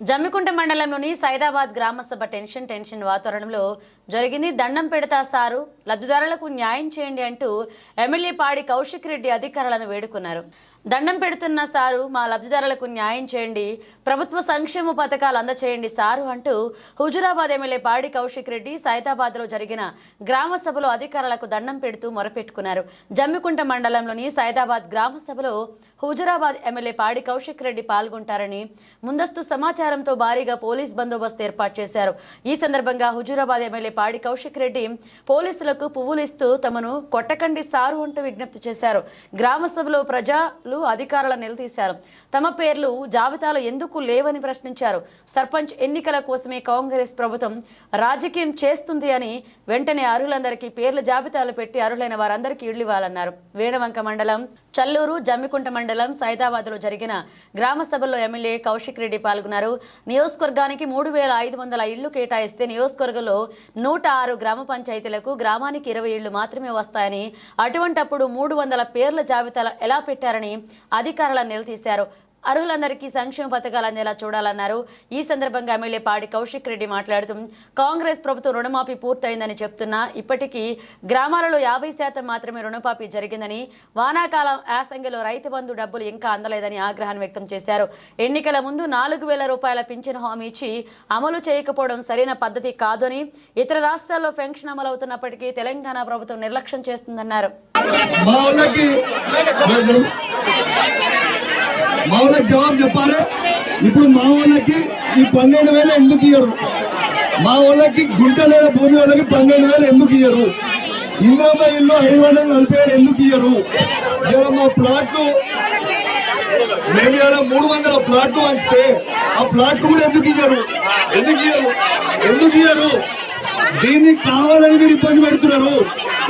జమ్మికుంట మండలంలోని Saidabad gram sabha tension tension వాతావరణంలో జరిగింది. దండం పెడతా సారు లబ్ధిదారులకు న్యాయం చేయండి అంటూ ఎమ్మెల్యే పాడి కౌశిక్ రెడ్డి అధికారులను వేడుకున్నారు. దండం పెడుతున్న సారు మా లబ్ధిదారులకు న్యాయం చేయండి ప్రభుత్వ సంక్షేమ పథకాలు అందచేయండి సారు అంటూ హుజురాబాద్ ఎమ్మెల్యే పాడి కౌశిక్ రెడ్డి సైతాబాద్లో జరిగిన గ్రామ సభలో అధికారులకు దండం పెడుతూ మొరపెట్టుకున్నారు. జమ్మికుంట మండలంలోని సైదాబాద్ గ్రామ సభలో హుజురాబాద్ ఎమ్మెల్యే పాడి కౌశిక్ రెడ్డి పాల్గొంటారని ముందస్తు సమాచారంతో భారీగా పోలీస్ బందోబస్తు ఏర్పాటు చేశారు. ఈ సందర్భంగా హుజురాబాద్ ఎమ్మెల్యే పాడి కౌశిక్ రెడ్డి పోలీసులకు పువ్వులు ఇస్తూ తమను కొట్టకండి సారు అంటూ విజ్ఞప్తి చేశారు. గ్రామ సభలో ప్రజలు అధికారులను నిలదీశారు. తమ పేర్లు జాబితాలో ఎందుకు లేవని ప్రశ్నించారు. సర్పంచ్ ఎన్నికల కోసమే కాంగ్రెస్ ప్రభుత్వం రాజకీయం చేస్తుంది అని వెంటనే అర్హులందరికీ పేర్ల జాబితాలు పెట్టి అర్హులైన వారందరికీ ఇళ్ళు ఇవ్వాలన్నారు. వేణవంక మండలం చల్లూరు జమ్మికుంట మండలం సైదాబాద్లో జరిగిన గ్రామ సభలో ఎమ్మెల్యే కౌశిక్ రెడ్డి పాల్గొన్నారు. నియోజకవర్గానికి మూడు వేల ఐదు వందల ఇళ్ళు కేటాయిస్తే నియోజకవర్గంలో నూట ఆరు గ్రామ పంచాయతీలకు గ్రామానికి ఇరవై ఇళ్ళు మాత్రమే వస్తాయని అటువంటప్పుడు మూడు వందల పేర్ల జాబితాలు ఎలా పెట్టారని అధికారులను నిలదీశారు. అర్హులందరికీ సంక్షేమ పథకాలు అందేలా చూడాలన్నారు. ఈ సందర్భంగా ఎమ్మెల్యే పాడి కౌశిక్ రెడ్డి మాట్లాడుతూ కాంగ్రెస్ ప్రభుత్వం రుణమాఫీ పూర్తయిందని చెప్తున్నా ఇప్పటికీ గ్రామాలలో యాభై శాతం మాత్రమే రుణమాఫీ జరిగిందని వానాకాలం యాసంగిలో రైతు బంధు డబ్బులు ఇంకా అందలేదని ఆగ్రహం వ్యక్తం చేశారు. ఎన్నికల ముందు నాలుగు వేల రూపాయల పింఛను హామీ ఇచ్చి అమలు చేయకపోవడం సరైన పద్ధతి కాదని ఇతర రాష్ట్రాల్లో పెన్షన్ అమలవుతున్నప్పటికీ తెలంగాణ ప్రభుత్వం నిర్లక్ష్యం చేస్తుందన్నారు. మా వాళ్ళకి జవాబు చెప్పాలి? ఇప్పుడు మా వాళ్ళకి ఈ పన్నెండు వేలు ఎందుకు ఇయ్యరు? మా వాళ్ళకి గుంట లేదా భూమి వాళ్ళకి పన్నెండు వేలు ఎందుకు ఇయ్యరు? ఇంద్రమ్మ ఇల్లు ఐదు వందల నలభై వేలు ఎందుకు ఇయ్యరు? ఇలా మా ప్లాట్లు మేము ఇలా మూడు వందల ప్లాట్లు వస్తే ఆ ప్లాట్లు కూడా ఎందుకు ఇయ్యరు? ఎందుకు ఇయ్యరు? ఎందుకు ఇయ్యరు? దీన్ని కావాలని మీరు ఇబ్బంది పెడుతున్నారు.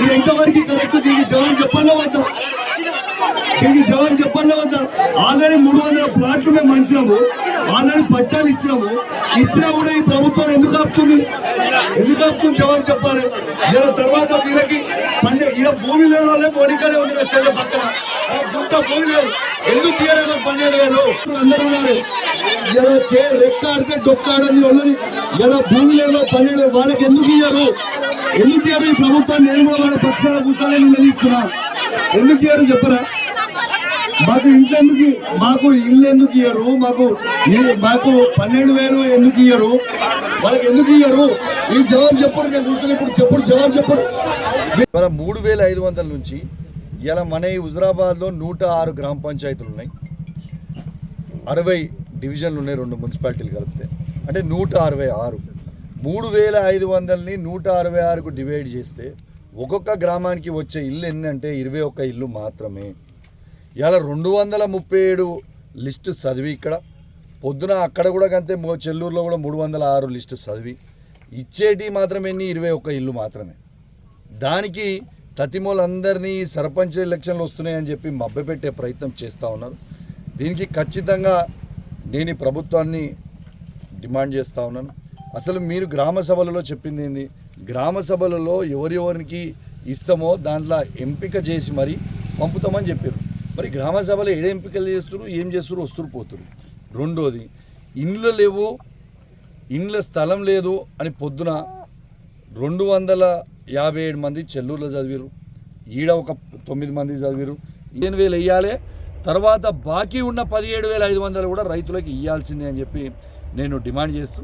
ఇది ఎంతవరకు కరెక్ట్ దీనికి జవాబు చెప్పాలో వద్దా దీనికి జవాబు చెప్పాలో వద్దా ఆల్రెడీ మూడు వందల ప్లాట్లు మేము మంచినాము ఆల్రెడీ పట్టాలు ఇచ్చినాము. ఇచ్చినా కూడా ఈ ప్రభుత్వం ఎందుకు ఆపుతుంది? ఎందుకు ఆపుతుంది? జవాబు చెప్పాలి. ఇలా తర్వాత వీళ్ళకి పన్నె ఈడ భూమి లేని వాళ్ళే మోనికానే ఉంది నా చెల్లె పక్కన. గుంట భూమి లేదు. ఎందుకు తీయలేదు పన్నెండు వేలు అందరూ ఉన్నారు. ఇలా చే రెక్క ఆడితే డొక్క ఆడని వాళ్ళని ఇలా భూమి లేదో పన్నెండు లేదు వాళ్ళకి ఎందుకు ఇయ్యారు ఎందుకు ఇయ్యారు ఈ ప్రభుత్వాన్ని? నేను కూడా వాళ్ళ పక్షాల కూర్చొని నిలదీస్తున్నా. ఎందుకు ఇయ్యారు చెప్పరా? మాకు ఇంట్లో ఎందుకు మాకు ఇల్లు ఎందుకు ఇయ్యరు? మాకు మాకు పన్నెండు వేలు ఎందుకు ఇయ్యరు? వాళ్ళకి ఎందుకు ఇయ్యరు? ఈ జవాబు చెప్పరు నేను చూస్తున్నా ఇప్పుడు చెప్పుడు జవాబు చెప్పరు. మూడు వేల ఐదు వందల నుంచి ఇలా మన హుజరాబాద్లో నూట ఆరు గ్రామ పంచాయతీలు ఉన్నాయి. అరవై డివిజన్లు ఉన్నాయి రెండు మున్సిపాలిటీలు కలిపితే. అంటే నూట అరవై ఆరు. మూడు వేల ఐదు వందలని నూట అరవై ఆరుకు డివైడ్ చేస్తే ఒక్కొక్క గ్రామానికి వచ్చే ఇల్లు ఎన్ని అంటే ఇరవై ఒక్క ఇల్లు మాత్రమే. ఇలా రెండు వందల ముప్పై ఏడు లిస్టు చదివి ఇక్కడ. పొద్దున అక్కడ కూడా కంతే చెల్లూరులో కూడా మూడు వందల ఆరు లిస్టు చదివి. ఇచ్చేటి మాత్రం ఎన్ని? ఇరవై ఒక్క ఇల్లు మాత్రమే. దానికి తతిమూలందరినీ సర్పంచ్ ఎలక్షన్లు వస్తున్నాయని చెప్పి మభ్యపెట్టే ప్రయత్నం చేస్తూ ఉన్నారు. దీనికి ఖచ్చితంగా నేను ప్రభుత్వాన్ని డిమాండ్ చేస్తూ ఉన్నాను. అసలు మీరు గ్రామ సభలలో చెప్పింది ఏంది? గ్రామ సభలలో ఎవరెవరికి ఇస్తామో దాంట్లో ఎంపిక చేసి మరి పంపుతామని చెప్పారు. మరి గ్రామ సభలో ఏడ ఎంపికలు చేస్తున్నారు ఏం చేస్తారు వస్తురు పోతురు రెండోది ఇండ్లు లేవు ఇండ్ల స్థలం లేదు అని పొద్దున రెండు వందల యాభై ఏడు మంది చెల్లూరులో చదివారు ఈడ ఒక తొమ్మిది మంది చదివారు పదిహేను వేలు వెయ్యాలి తర్వాత బాకీ ఉన్న పదిహేడు వేల ఐదు వందలు కూడా రైతులకు ఇవ్వాల్సిందే అని చెప్పి నేను డిమాండ్ చేస్తూ